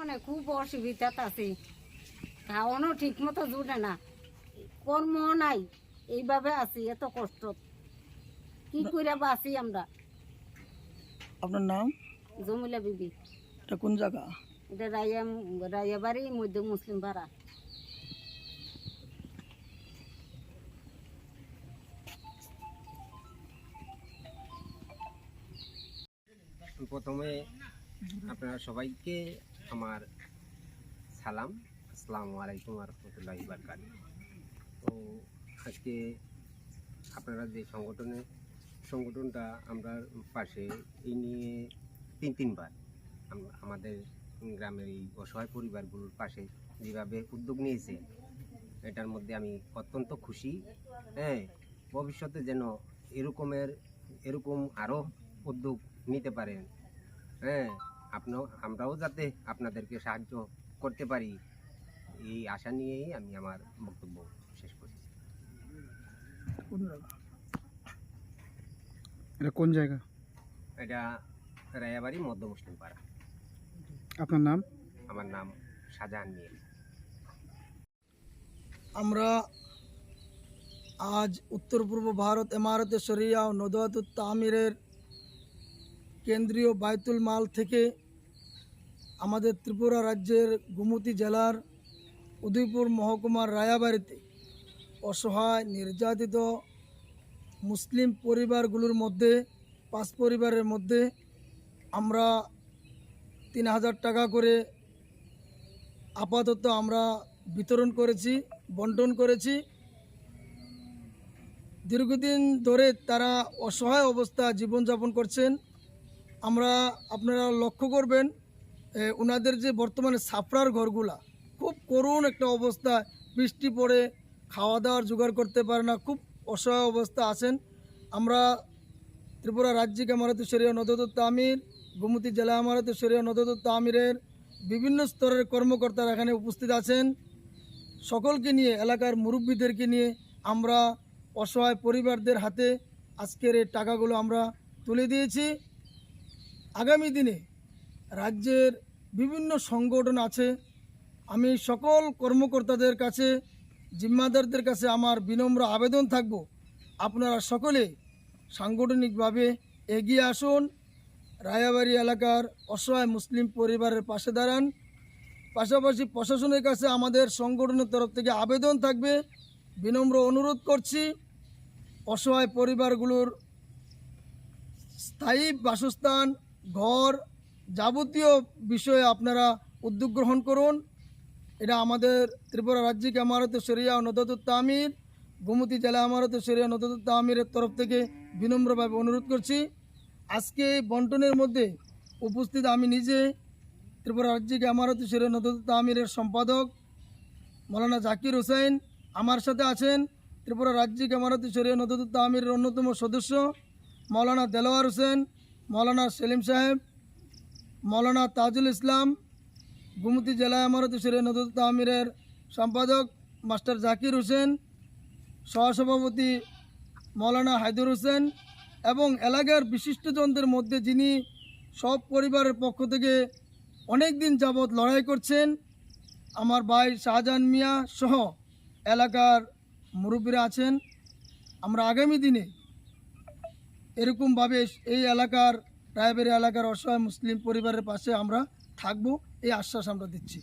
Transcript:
বর্তমানে খুব অসুবিধাত আছি। খাওয়ানো ঠিক মতো জুটে না। কর্ম নাই এইভাবে আছি এত কষ্ট। কি করে বাঁচি আমরা? আপনার নাম? জমিলা বিবি। এটা কোন জায়গা? এটা রাইয়া রাইয়া বাড়ি মধ্য মুসলিম পাড়া। প্রথমে আপনারা সবাইকে আমার সালাম, আসসালামু আলাইকুম রহমতুল্লাহি বারকাত তো আজকে আপনারা যে সংগঠনে, সংগঠনটা আমরা পাশে, এই নিয়ে তিন তিনবার আমাদের গ্রামের এই অসহায় পরিবারগুলোর পাশে যেভাবে উদ্যোগ নিয়েছে, এটার মধ্যে আমি অত্যন্ত খুশি। হ্যাঁ ভবিষ্যতে যেন এরকমের, এরকম আরও উদ্যোগ নিতে পারেন। হ্যাঁ আপনাও আমরাও যাতে আপনাদেরকে সাহায্য করতে পারি। এই আশা নিয়েই আমি আমার বক্তব্য শেষ করছি। এটা কোন জায়গা? এটা রায়াবাড়ি মধ্য মুসলিম পাড়া। আপনার নাম? আমার নাম শাহজাহান মিয়া। আমরা আজ উত্তর পূর্ব ভারত এমারতে শরিয়া ও নদাতুত তামিরের কেন্দ্রীয় বায়তুল মাল থেকে আমাদের ত্রিপুরা রাজ্যের গুমতি জেলার উদয়পুর মহকুমার রায়াবাড়িতে অসহায়, নির্যাতিত মুসলিম পরিবারগুলোর মধ্যে, পাঁচ পরিবারের মধ্যে আমরা তিন হাজার টাকা করে আপাতত আমরা বিতরণ করেছি, বন্টন করেছি। দীর্ঘদিন ধরে তারা অসহায় অবস্থা জীবনযাপন করছেন। আমরা আপনারা লক্ষ্য করবেন ওনাদের যে বর্তমানে সাফরার ঘরগুলা, খুব করুণ একটা অবস্থা। বৃষ্টি পড়ে খাওয়া দাওয়ার জোগাড় করতে পারে না, খুব অসহায় অবস্থা আছেন। আমরা ত্রিপুরা রাজ্যিক আমারত শরিয়া নদত তামির গোমতী জেলা আমারত শরিয়া নদত তামিরের বিভিন্ন স্তরের কর্মকর্তারা এখানে উপস্থিত আছেন। সকলকে নিয়ে, এলাকার মুরব্বীদেরকে নিয়ে আমরা অসহায় পরিবারদের হাতে আজকের এই টাকাগুলো আমরা তুলে দিয়েছি। আগামী দিনে রাজ্যের বিভিন্ন সংগঠন আছে। আমি সকল কর্মকর্তাদের কাছে, জিম্মাদারদের কাছে আমার বিনম্র আবেদন থাকব। আপনারা সকলে সাংগঠনিকভাবে এগিয়ে আসুন। রায়াবাড়ি এলাকার অসহায় মুসলিম পরিবারের পাশে দাঁড়ান। পাশাপাশি প্রশাসনের কাছে আমাদের সংগঠনের তরফ থেকে আবেদন থাকবে। বিনম্র অনুরোধ করছি। অসহায় পরিবারগুলোর স্থায়ী বাসস্থান ঘর যাবতীয় বিষয়ে আপনারা উদ্যোগ গ্রহণ করুন। এটা আমাদের ত্রিপুরা রাজ্যিক আমারত শরিয়া ও নদতুত তামির গোমতী জেলা আমারত শরিয়া নদতুত তামিরের তরফ থেকে বিনম্রভাবে অনুরোধ করছি। আজকে বন্টনের মধ্যে উপস্থিত আমি নিজে ত্রিপুরা রাজ্যিক আমারত শরিয়া নদতুত তামিরের সম্পাদক মৌলানা জাকির হোসেন আমার সাথে আছেন ত্রিপুরা রাজ্যিক আমারত শরিয়া নদতুত তামিরের অন্যতম সদস্য মৌলানা দেলোয়ার হোসেন। মৌলানা সেলিম সাহেব, মৌলানা তাজুল ইসলাম, গুমতি জেলা আমারত শরিয়া নদতুত তামিরের সম্পাদক মাস্টার জাকির হোসেন, সহসভাপতি মৌলানা হায়দুর হোসেন এবং এলাকার বিশিষ্টজনদের মধ্যে যিনি সব পরিবারের পক্ষ থেকে অনেক দিন যাবৎ লড়াই করছেন, আমার ভাই শাহজাহান মিয়া সহ এলাকার মুরব্বীরা আছেন। আমরা আগামী দিনে এরকমভাবে এই এলাকার, রায়বেরি এলাকার অসহায় মুসলিম পরিবারের পাশে আমরা থাকব, এই আশ্বাস আমরা দিচ্ছি।